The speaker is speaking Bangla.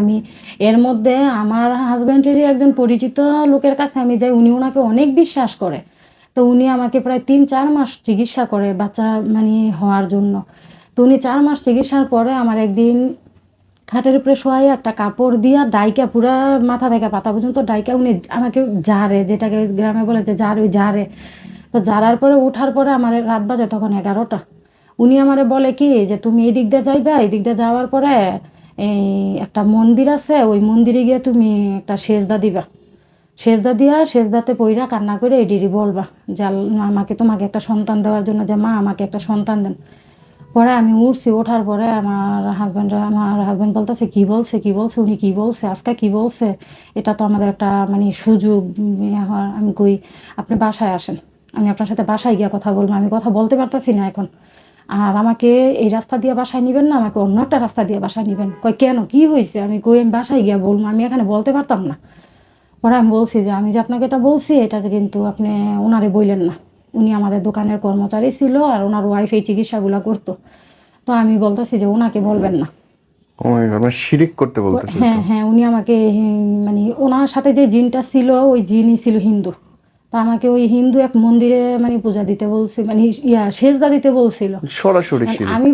আমি। এর মধ্যে আমার হাজব্যান্ডেরই একজন পরিচিত লোকের কাছে আমি যাই, উনি ওনাকে অনেক বিশ্বাস করে। তো উনি আমাকে প্রায় তিন, চার মাস চিকিৎসা করে বাচ্চা মানে হওয়ার জন্য। তো উনি চার মাস চিকিৎসার পরে আমার একদিন খাটের উপরে শোয়াই একটা কাপড় দিয়া ডাইকা পুরা মাথা থেকে পাতা পর্যন্ত ডাইকা উনি আমাকে জারে যেটাকে গ্রামে বলে যে জার ওই জারে তো জারার পরে, উঠার পরে আমার রাত বাজে তখন এগারোটা। উনি আমারে বলে কি, যে তুমি এই দিক দিয়ে যাইবা, এই দিক দিয়ে যাওয়ার পরে এই একটা মন্দির আছে, ওই মন্দিরে গিয়ে তুমি একটা সেজদা দিবা। সেজদা দিয়া সেজদাতে পইরা কান্না করে এডিরি বলবা আল- আমাকে তোমাকে একটা সন্তান দেওয়ার জন্য, যে মা আমাকে একটা সন্তান দেন। পরে আমি উঠছি, ওঠার পরে আমার হাজব্যান্ড আমার হাজব্যান্ড বলতেছে, কি বলছে কি বলছে, উনি কি বলছে, আজকে কি বলছে? এটা তো আমাদের একটা মানে সুযোগ আমি কই, আপনি বাসায় আসেন। আমি আপনার সাথে বাসায় গিয়ে কথা বলব। আমি কথা বলতে পারতাছি না এখন। আর আমাকে এই রাস্তা দিয়ে বাসায় নেবেন না আমাকে অন্য একটা রাস্তা দিয়ে বাসায় নেবেন। কই কেন? কি হয়েছে আমি কই আমি বাসায় গিয়ে বলব আমি এখানে বলতে পারতাম না। পরে আমি বলছি যে আমি যে আপনাকে এটা বলছি এটা যে কিন্তু আপনি ওনারে বললেন না। উনি আমাদের দোকানের কর্মচারী ছিল আর ওনার ওয়াইফ এই চিকিৎসাগুলো করতো। তো আমি বলতেছি যে ওনাকে বলবেন না। মানে শিরিক করতে বলতেছে হ্যাঁ হ্যাঁ উনি আমাকে মানে ওনার সাথে যে জিনটা ছিল ওই জিনই ছিল হিন্দু। তো আমাকে ওই হিন্দু এক মন্দিরে মানে পূজা দিতে বলছে মানে ইয়া সেজদা দিতে বলছিল। সরাসরি আমি